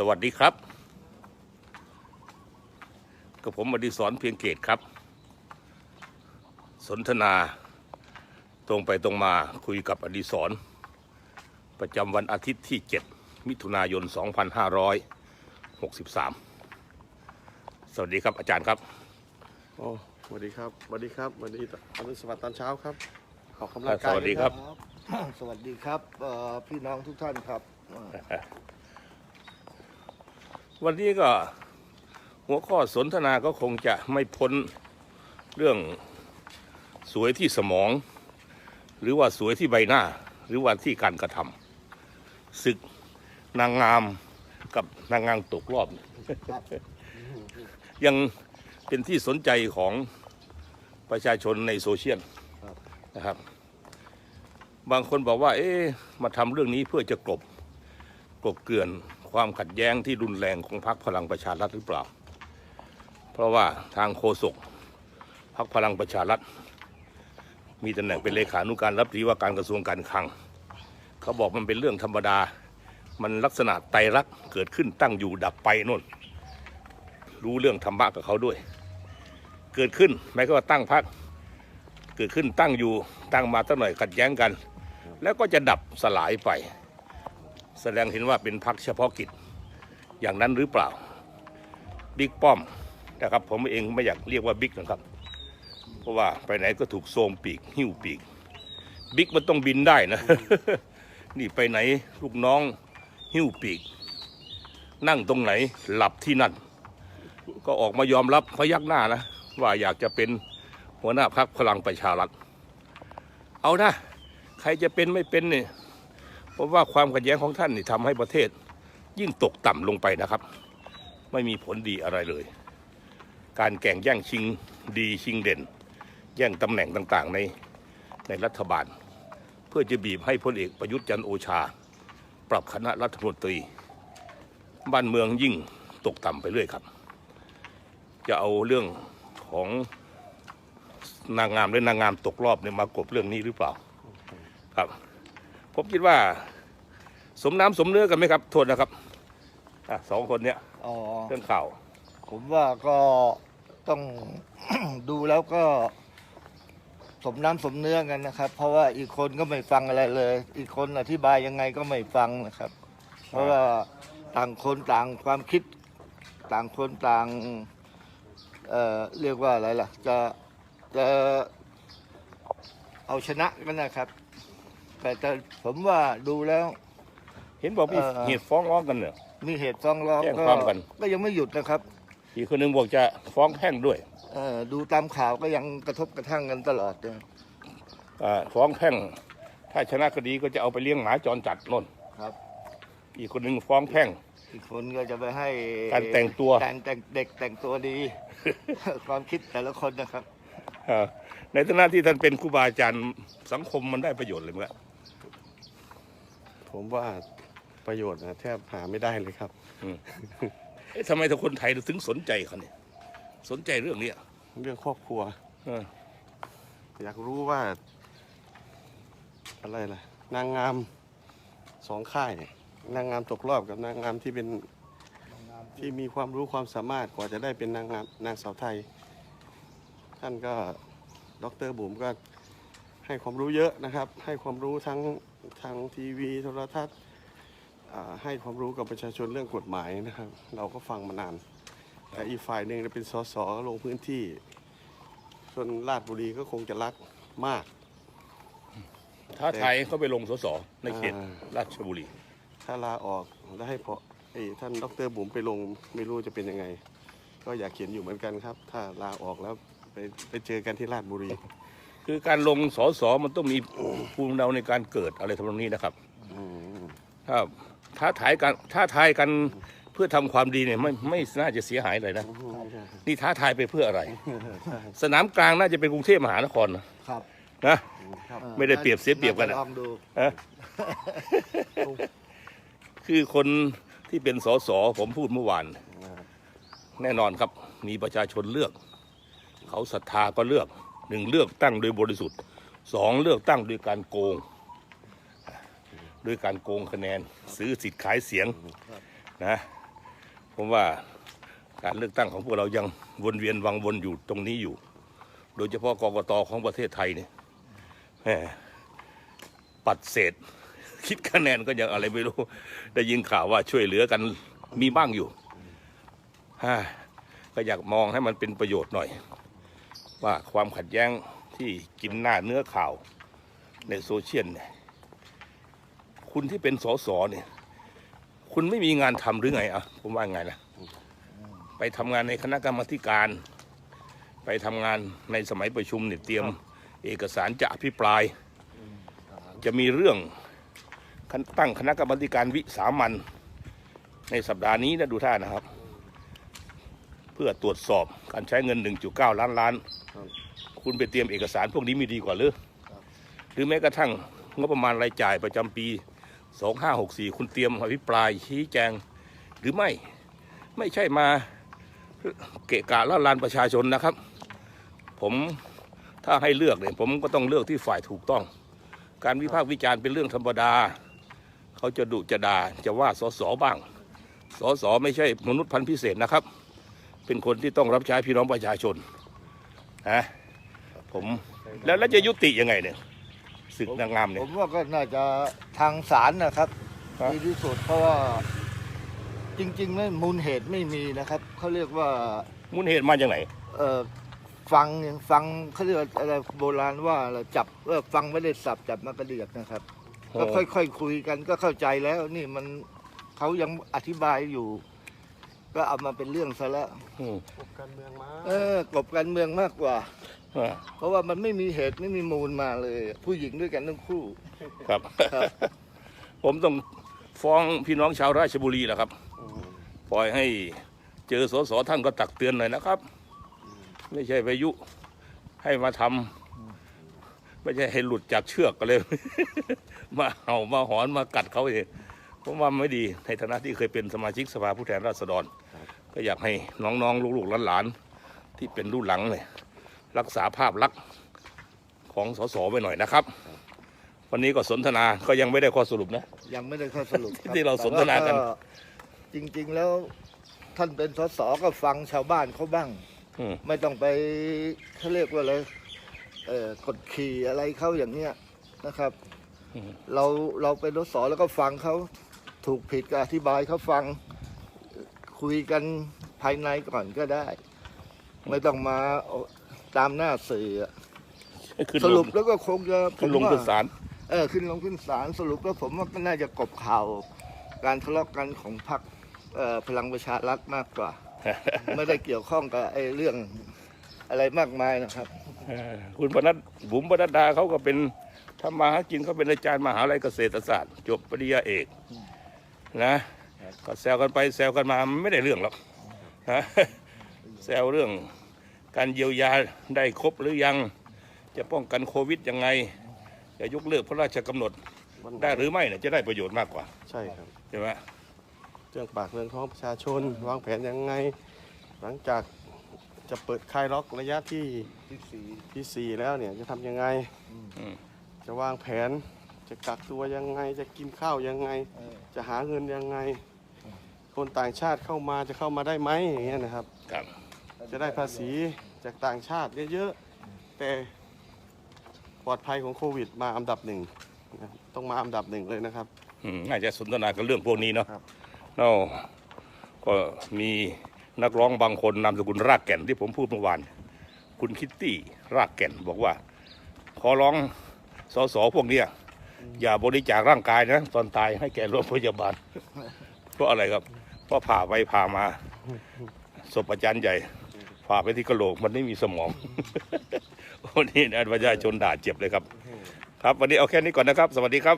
สวัสดีครับ กับผมอดิศรเพียงเกตครับ สนทนา ตรงไปตรงมาคุยกับอดิศร ประจำวันอาทิตย์ที่ 7 มิถุนายน 2563 สวัสดีครับอาจารย์ครับโอ้สวัสดีครับสวัสดีครับสวัสดีอรุณสวัสดิ์ตอนเช้าครับออกกำลังสกายวัสดีครับ สวัสดีครับเอ่อพี่น้องทุกท่านครับเอ่อ วันนี้ก็หัวข้อสนทนาก็คงจะไม่พ้นเรื่องสวยที่สมอง หรือว่าสวยที่ใบหน้า หรือว่าที่การกระทำศึกนางงามกับนางงามตกรอบ ยังเป็นที่สนใจของประชาชนในโซเชียลนะครับ บางคนบอกว่า เอ๊ะมาทำเรื่องนี้เพื่อจะกลบกลบเกลื่อน ความขัดแย้งที่รุนแรงของพรรคพลังประชารัฐหรือเปล่า เพราะว่าทางโฆษกพรรคพลังประชารัฐ มีตำแหน่งเป็นเลขานุการรับรีว่าการกระทรวงการคลัง เขาบอกมันเป็นเรื่องธรรมดา มันลักษณะไตรักษ์เกิดขึ้นตั้งอยู่ดับไปน่น รู้เรื่องธรรมะกับเขาด้วย เกิดขึ้นหมายก็ว่าตั้งพรรคเกิดขึ้นตั้งอยู่ตั้งมาตั้งหน่อยขัดแย้งกัน แล้วก็จะดับสลายไป แสดงเห็นว่าเป็นพักเฉพาะกิจอย่างนั้นหรือเปล่าบิ๊กป้อมนะครับผมเองไม่อยากเรียกว่าบิ๊กนะครับ เพราะว่าไปไหนก็ถูกโซมปีก หิ้วปีกบิ๊กมันต้องบินได้นะ นี่ไปไหนลูกน้องหิ้วปีก นั่งตรงไหนหลับที่นั่น ก็ออกมายอมรับพยักหน้านะ ว่าอยากจะเป็นหัวหน้าพักพลังประชารัฐเอานะ ใครจะเป็นไม่เป็นเนี่ย เพราะว่าความขัดแย้งของท่านนี่ทำให้ประเทศยิ่งตกต่ำลงไปนะครับ ไม่มีผลดีอะไรเลย การแข่งแย่งชิงดีชิงเด่น แย่งตำแหน่งต่างๆในในรัฐบาล เพื่อจะบีบให้พลเอกประยุทธ์จันโอชา ปรับคณะรัฐมนตรี บ้านเมืองยิ่งตกต่ำไปเรื่อยครับ จะเอาเรื่องของนางงามและนางงามตกรอบเนี่ยมากบเรื่องนี้หรือเปล่าครับ ผมคิดว่า สมน้ำสมเนื้อกันไหมครับโทษนะครับอะสองคนเนี้ยอ๋อ เรื่องข่าว ผมว่าก็ต้อง ดูแล้วก็ สมน้ำสมเนื้อกันนะครับ เพราะว่าอีกคนก็ไม่ฟังอะไรเลย อีกคนอธิบายยังไงก็ไม่ฟังนะครับ เพราะว่าต่างคนต่างความคิด ต่างคนต่าง เอ่อเรียกว่าอะไรล่ะ จะจะเอาชนะกันนะครับ แต่แต่ผมว่าดูแล้ว เห็นบอกมีเอ่อ เหตุฟ้องร้องกันเนี่ยมีเหตุฟ้องร้องแจ้งก็ความกัน ก็ยังไม่หยุดนะครับอีกคนหนึ่งบอกจะฟ้องแพ่งด้วยเอ่อดูตามข่าวก็ยังกระทบกระทั่งกันตลอดเลยอ่าฟ้องแพ่ง ถ้าชนะคดีก็จะเอาไปเลี้ยงหมาจรจัดนนครับ อีกคนหนึ่งฟ้องแพ่ง อีกคนก็จะไปให้การแต่งตัว แต่งแต่งเด็กแต่งตัวดี ความคิดแต่ละคนนะครับ อ่าในฐานะที่ท่านเป็นครูบาอาจารย์สังคมมันได้ประโยชน์เลยมั้ย ผมว่าประโยชน์นะแทบหาไม่ได้เลยครับเอ๊ะทำไมถ้าคนไทยถึงสนใจเขาเนี่ย สนใจเรื่องเนี้ยเรื่องครอบครัว เอออยากรู้ว่า อะไรล่ะ นางงามสองค่ายนางงามตกรอบกับนางงามที่เป็นที่มีความรู้ความสามารถกว่าจะได้เป็นนางงามนางสาวไทย ท่านก็ดรบุ๋มก็ ให้ความรู้เยอะนะครับ ให้ความรู้ทั้งทางทีวีโทรทัศน์อ่าให้ความรู้กับประชาชนเรื่องกฎหมายนะครับ เราก็ฟังมานาน แต่อีกฝ่ายหนึ่งเป็นสสลงพื้นที่คนราชบุรีก็คงจะรักมากท้าทายเขาไปลงสสในเขตอ่าราชบุรี ถ้าลาออกแล้วให้พอไอ้ท่านดรบุ๋มไปลงไม่รู้จะเป็นยังไง ก็อยากเขียนอยู่เหมือนกันครับ ถ้าลาออกแล้วไปไปเจอกันที่ราชบุรี คือการลงสสมันต้องมีภูมิลำเนาในการเกิดอะไรทำนองนี้นะครับอืมถ้าท้าทายกันท้าทายกันเพื่อทำความดีเนี่ยไม่ไม่น่าจะเสียหายเลยนะนี่ท้าทายไปเพื่ออะไร สนามกลางน่าจะเป็นกรุงเทพมหานครนะครับนะครับเอ่อไม่ได้เปรียบเสียเปรียบกันอะาจะลองดูฮะคือคนที่เป็นสสผมพูดเมื่อวาน แน่นอนครับ มีประชาชนเลือก เขาศรัทธาก็เลือก หนึ่งเลือกตั้งโดยบริสุทธิ์สองเลือกตั้งโดยการโกงโดยการโกงคะแนนซื้อสิทธิ์ขายเสียงนะผมว่าการเลือกตั้งของพวกเรายังวนเวียนวังวนอยู่ตรงนี้อยู่ โดยเฉพาะกกตของประเทศไทยเนี่ยปัดเศษ คิดคะแนนก็ยังอะไรไม่รู้ ได้ยินข่าวว่าช่วยเหลือกันมีบ้างอยู่ฮ่าก็อยากมองให้มันเป็นประโยชน์หน่อย ว่าความขัดแย้งที่กินหน้าเนื้อข่าวในโซเชียลเนี่ยคุณที่เป็นสสเนี่ย คุณไม่มีงานทำหรือไงอะผมว่าไงนะไปทำงานในคณะกรรมการ ไปทำงานในสมัยประชุมเนี่ยเตรียมเอกสารจะอภิปราย จะมีเรื่องตั้งคณะกรรมการวิสามันในสัปดาห์นี้นะดูท่านะครับ พื่อตรวจสอบการใช้เงิน 1.9 ล้านล้าน คุณไปเตรียมเอกสารพวกนี้ม่ดีกว่าหรือหรือแม้กระทั่งงบประมาณรายจ่ายประจำปี 2564 คุณเตรียมอภิปรายชี้แจง หรือไม่ไม่ใช่มาเกะกะละลานประชาชนนะครับ ผมถ้าให้เลือกเนี่ยผมก็ต้องเลือกที่ฝ่ายถูกต้อง การวิพากษ์วิจารณ์เป็นเรื่องธรรมดา เขาจะดุจะด่าจะว่าสสบ้างสสไม่ใช่มนุษย์พันธุ์พิเศษนะครับ เป็นคนที่ต้องรับใช้พี่น้องประชาชนนะผมแล้วแล้วจะยุติยังไงเนี่ยศึกนางงามเนี่ผยมว่าก็น่าจะทางศาลนะครับครับดีที่สุดเพราะว่าจริงๆไม่มูลเหตุไม่มีนะครับเขาเรียกว่ามูลเหตุมาจากไหน เอ่อฟังฟังเขาเรียกว่าอะไรโบราณว่าอะไรจับเออฟังไม่ได้สับจับมากระเดียกนะครับก็ค่อยๆคุยกันก็เข้าใจแล้วนี่มันเขายังอธิบายอยู่ ก็เอามาเป็นเรื่องซะแล้วอืมพวกการเมืองมาเออกบการเมืองมากกว่า อ่าเพราะว่ามันไม่มีเหตุไม่มีมูลมาเลย ผู้หญิงด้วยกันทั้งคู่ ครับ ครับ ผมต้องฟ้องพี่น้องชาวราชบุรีแหละครับอืมปล่อยให้เจอสสท่านก็ตักเตือนหน่อยนะครับ ไม่ใช่ไปยุ ให้มาทำไม่ใช่ให้หลุดจากเชือกกันเลย มาเห่ามาหอนมากัดเขาเอง ผมว่าไม่ดีในฐานะที่เคยเป็นสมาชิกสภาผู้แทนราษฎร ก็อยากให้น้องๆลูกๆหลานๆที่เป็นรุ่นหลังเลยรักษาภาพลักษณ์ของสสไว้หน่อยนะครับ วันนี้ก็สนทนาก็ยังไม่ได้ข้อสรุปนะ ยังไม่ได้ข้อสรุปคบที่เราสนทนากัน แต่ว่จริงๆแล้วท่านเป็นสสก็ฟังชาวบ้านเขาบ้าง อืม ไม่ต้องไปเขาเรียกว่าอะไรเอ่อกดขี่อะไรเขาอย่างเนี้ยนะครับ อืม เราเราเป็นสสแล้วก็ฟังเขา ถูกผิดก็อธิบายเขาฟังคุยกันภายในก่อนก็ได้ ไม่ต้องมาเอาตามหน้าสื่ออะขึ้นสลรุงปแล้วก็คงจะขึ้นลงผมว่าขึ้นศาลเออขึ้นลงขึ้นศาลสรุปแล้วผมว่าก็น่าจะกบข่าว การทะเลาะกันของพรรคเอ่อพลังประชารัฐมากกว่า ไม่ได้เกี่ยวข้องกับไอ้เรื่องอะไรมากมายนะครับเออคุณปนัดบุ๋มปนัดดาเขาก็เป็นทำมาหากินเขาเป็นอาจารย์มหาลัยเกษตรศาสตร์ จบปริญญาเอก นะก็แซวกันไปแซวกันมามันไม่ได้เรื่องหรอกนะแซวเรื่องการเยียวยาได้ครบหรือยัง จะป้องกันโควิดยังไง จะยกเลิกพระราชกำหนดวันได้หรือไม่เนี่ยจะได้ประโยชน์มากกว่า ใช่ครับใช่ไหมเรื่องปากเรื่องท้องประชาชน วางแผนยังไง หลังจากจะเปิดคลายล็อกระยะที่ที่สี่ที่สี่แล้วเนี่ยจะทำยังไงอืมจะวางแผน จะกักตัวยังไง จะกินข้าวยังไง เออจะหาเงินยังไง คนต่างชาติเข้ามาจะเข้ามาได้ไหมอย่างเงี้ยนะครับ ครับ จะได้ภาษีจากต่างชาติเยอะๆ แต่ปลอดภัยของโควิดมาอันดับหนึ่งนะครับต้องมาอันดับหนึ่งเลยนะครับ อืมน่าจะสนทนากันเรื่องพวกนี้เนาะครับแล้วก็มีนักร้องบางคนนามสกุลรากแก่นที่ผมพูดเมื่อวาน คุณคิตตี้รากแก่นบอกว่า ขอร้องสสพวกเนี้ย อย่าบริจาคร่างกายนะ ตอนตายให้แก่โรงพยาบาล เพราะอะไรครับ เพราะผ่าไปผ่ามาศพอาจารย์ใหญ่ ผ่าไปที่กระโหลกมันไม่มีสมอง วันนี้นะประชาชนด่าเจ็บเลยครับ ครับ วันนี้เอาแค่นี้ก่อนนะครับ สวัสดีครับ